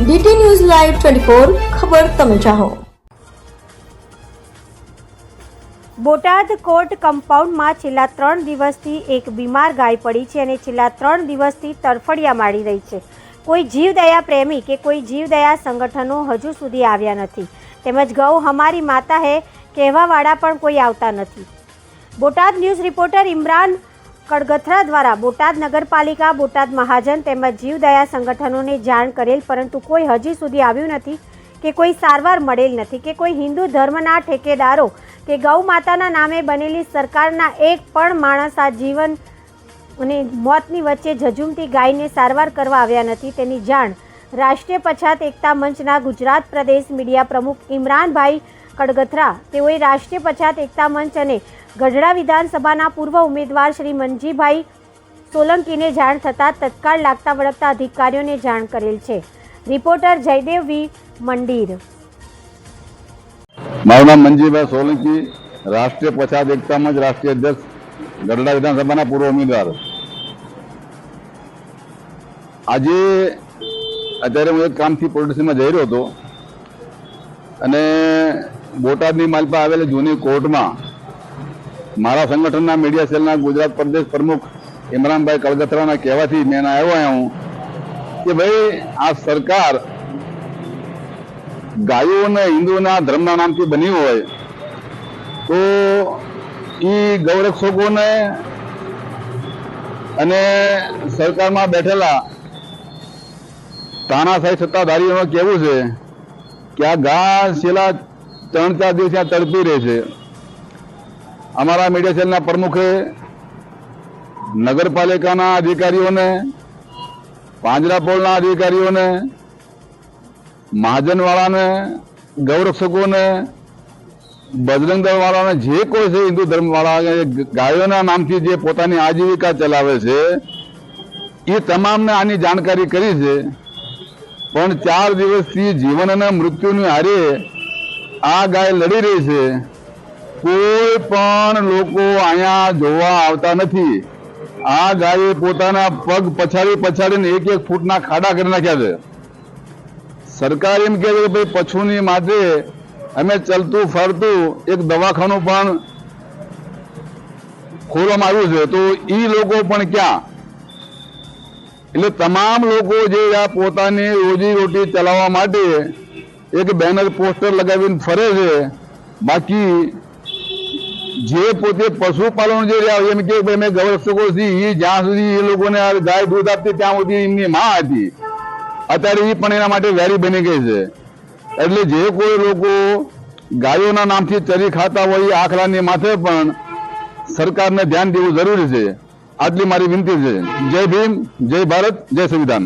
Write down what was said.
DT news live twenty four ખબર તમે ચાહો. Botad court કમ્પાઉન્ડમાં છેલ્લા ત્રણ દિવસથી એક બીમાર ગાય પડી છે અને છેલ્લા ત્રણ દિવસથી તરફડિયા મારી રહી છે. કોઈ જીવદયા પ્રેમી કે કોઈ જીવદયા સંગઠનો હજુ સુધી આવ્યા નથી. તેમજ ગૌ હમારી માતા હે કહેવાવાળા પણ કોઈ આવતા નથી. બોટાદ ન્યૂઝ રિપોર્ટર ઇમરાન કડગથરા દ્વારા બોટાદ નગરપાલિકા, બોટાદ મહાજન તેમજ જીવદયા સંગઠનોને જાણ કરેલ, પરંતુ કોઈ હજી સુધી આવ્યું નથી કે કોઈ સારવાર મળેલ નથી કે કોઈ હિન્દુ ધર્મના ઠેકેદારો કે ગૌ માતાના નામે બનેલી સરકારના એક પણ માણસ આ જીવન અને મોતની વચ્ચે ઝઝુમતી ગાયને સારવાર કરવા આવ્યા નથી. તેની જાણ રાષ્ટ્રીય પછાત એકતા મંચના ગુજરાત પ્રદેશ મીડિયા પ્રમુખ ઇમરાનભાઈ કડગથરા. તેઓએ રાષ્ટ્રીય પછાત એકતા મંચ અને ગઢડા વિધાનસભાના પૂર્વ ઉમેદવાર શ્રી મનજીભાઈ સોલંકીને જાણ થતાં તત્કાળ લાગતા વળગતા અધિકારીઓને જાણ કરેલ છે. Reporter Jaydev V. મંડીર. મારું નામ મનજીભાઈ સોલંકી, રાષ્ટ્રીય પછાત એકતા મંચ રાષ્ટ્રીય અધ્યક્ષ, ગઢડા વિધાનસભાના પૂર્વ ઉમેદવાર. આજે અત્યારે હું એક કામથી પોલિટિશનમાં જઈ રહ્યો હતો. અને બોટાદની માલપા આવેલી જૂની કોર્ટમાં મારા સંગઠનના મીડિયા સેલના ગુજરાત પ્રદેશ પ્રમુખ ઇમરાનભાઈ કળગથરાના કહેવાથી મેં આવ્યો આવ્યા હું કે ભાઈ, આ સરકાર ગાયો અને હિન્દુના ધર્મના નામથી બની હોય તો એ ગૌરક્ષકોને અને સરકારમાં બેઠેલા તાનાશાહી સત્તાધારીઓનું કહેવું છે? કે આ ઘા છેલ્લા ત્રણ ચાર દિવસ ત્યાં તડપી રહે છે. અમારા મીડિયા સેલના પ્રમુખે નગરપાલિકાના અધિકારીઓને પાંજરાપોળના અધિકારીઓને, મહાજનવાળાને, ગૌરક્ષકોને, બજરંગ દળ વાળાને જે કોઈ છે હિન્દુ ધર્મ વાળા ગાયોના નામથી જે પોતાની આજીવિકા ચલાવે છે, એ તમામને આની જાણકારી કરી છે. પણ ચાર દિવસથી જીવન અને મૃત્યુની હારે આ ગાય લડી રહી છે. કોઈ પણ લોકો અહીંયા જોવા આવતા નથી. આ ગાયે પોતાના પગ પછાડી પછાડીને એક એક ફૂટના ખાડા કરી નાખ્યા છે. સરકાર એમ કહે કે ભાઈ પશુની માટે અમે ચલતું ફરતું એક દવાખાનું પણ ખોલવામાં આવ્યું છે. તો એ લોકો પણ ક્યાં? એટલે તમામ લોકો જે આ પોતાની રોજી રોટી ચલાવવા માટે એક બેનર પોસ્ટર લગાવીને ફરે છે, બાકી જે પોતે પશુપાલન જે એમ કે અમે ગૌરક્ષકો છીએ જ્યાં સુધી એ લોકોને ગાય દૂધ આપતી ત્યાં સુધી એમની માં હતી. અત્યારે એ પણ એના માટે વેરી બની ગઈ છે. એટલે જે કોઈ લોકો ગાયોના નામથી ચરી ખાતા હોય આખલાની માથે પણ સરકારને ધ્યાન દેવું જરૂરી છે. આટલી મારી વિનંતી છે. જય ભીમ જય ભારત જય સંવિધાન.